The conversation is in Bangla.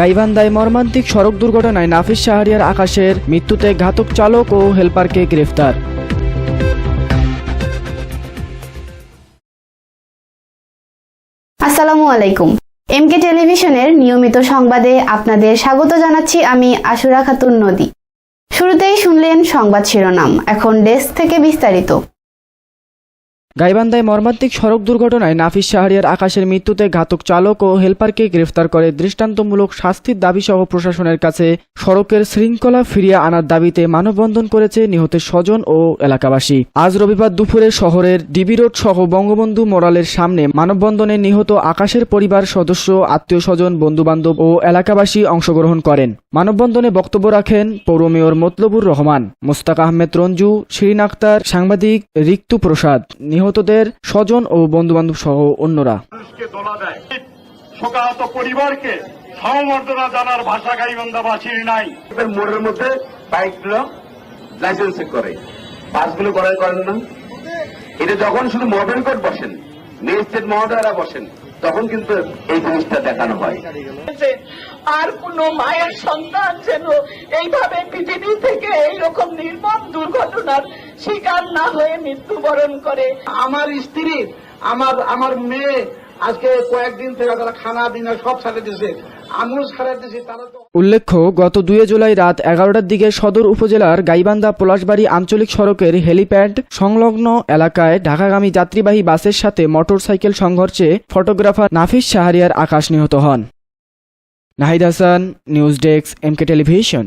গাইবান্ধায় মর্মান্তিক সড়ক দুর্ঘটনায় নাফিস শাহরিয়ার আকাশের মৃত্যুতে ঘাতক চালক ও হেলপারকে গ্রেফতার। আসসালামু আলাইকুম। এমকে টেলিভিশনের নিয়মিত সংবাদে আপনাদের স্বাগত জানাচ্ছি আমি আশুরা খাতুন নদী। শুরুতেই শুনলেন সংবাদ শিরোনাম, এখন ডেস্ক থেকে বিস্তারিত। গাইবান্ধায় মর্মান্তিক সড়ক দুর্ঘটনায় নাফিস শাহরিয়ার আকাশের মৃত্যুতে ঘাতক চালক ও হেলপারকে গ্রেফতার করে দৃষ্টান্তমূলক শাস্তির দাবিসহ প্রশাসনের কাছে সড়কের শৃঙ্খলা ফিরিয়ে আনার দাবিতে মানববন্ধন করেছে নিহতের স্বজন ও এলাকাবাসী। আজ রবিবার দুপুরে শহরের ডিবি রোড সহ বঙ্গবন্ধু মোরালের সামনে মানববন্ধনে নিহত আকাশের পরিবার সদস্য, আত্মীয় স্বজন, বন্ধুবান্ধব ও এলাকাবাসী অংশগ্রহণ করেন। মানববন্ধনে বক্তব্য রাখেন পৌর মেয়র মতলবুর রহমান, মোস্তাক আহমেদ রঞ্জু, শিরিন আক্তার, সাংবাদিক রিক্তু প্রসাদ। নিহতদের স্বজন ও বন্ধুবান্ধব সহ অন্যরা। মানুষকে দোলা দেয়। শোকাহত পরিবারকে জানার ভাষা গাইবান্ধাবাসীর নাই। মোড়ের মধ্যে বাইকগুলো লাইসেন্স করে। বাসগুলো করাই করেন না। এটা যখন শুধু মডেল কোর্ট বসেন ম্যাজিস্ট্রেট মহোদয়রা বসেন তখন কিন্তু এই জিনিসটা দেখানো হয়। আর কোন মায়ের সন্তান যেন এইভাবে পৃথিবী থেকে এইরকম নির্মম দুর্ঘটনার শিকার না হয়ে মৃত্যুবরণ করে। আমার স্ত্রী আমার আমার মেয়ে আজকে কয়েকদিন থেকে তারা খানা দিনা সব ছাড়ে দিয়েছে উল্লেখ্য গত দুই জুলাই রাত এগারোটার দিকে সদর উপজেলার গাইবান্ধা পলাশবাড়ি আঞ্চলিক সড়কের হেলিপ্যাড সংলগ্ন এলাকায় ঢাকাগামী যাত্রীবাহী বাসের সাথে মোটরসাইকেল সংঘর্ষে ফটোগ্রাফার নাফিস শাহরিয়ার আকাশ নিহত হন। Nahid Hasan news desk MK television.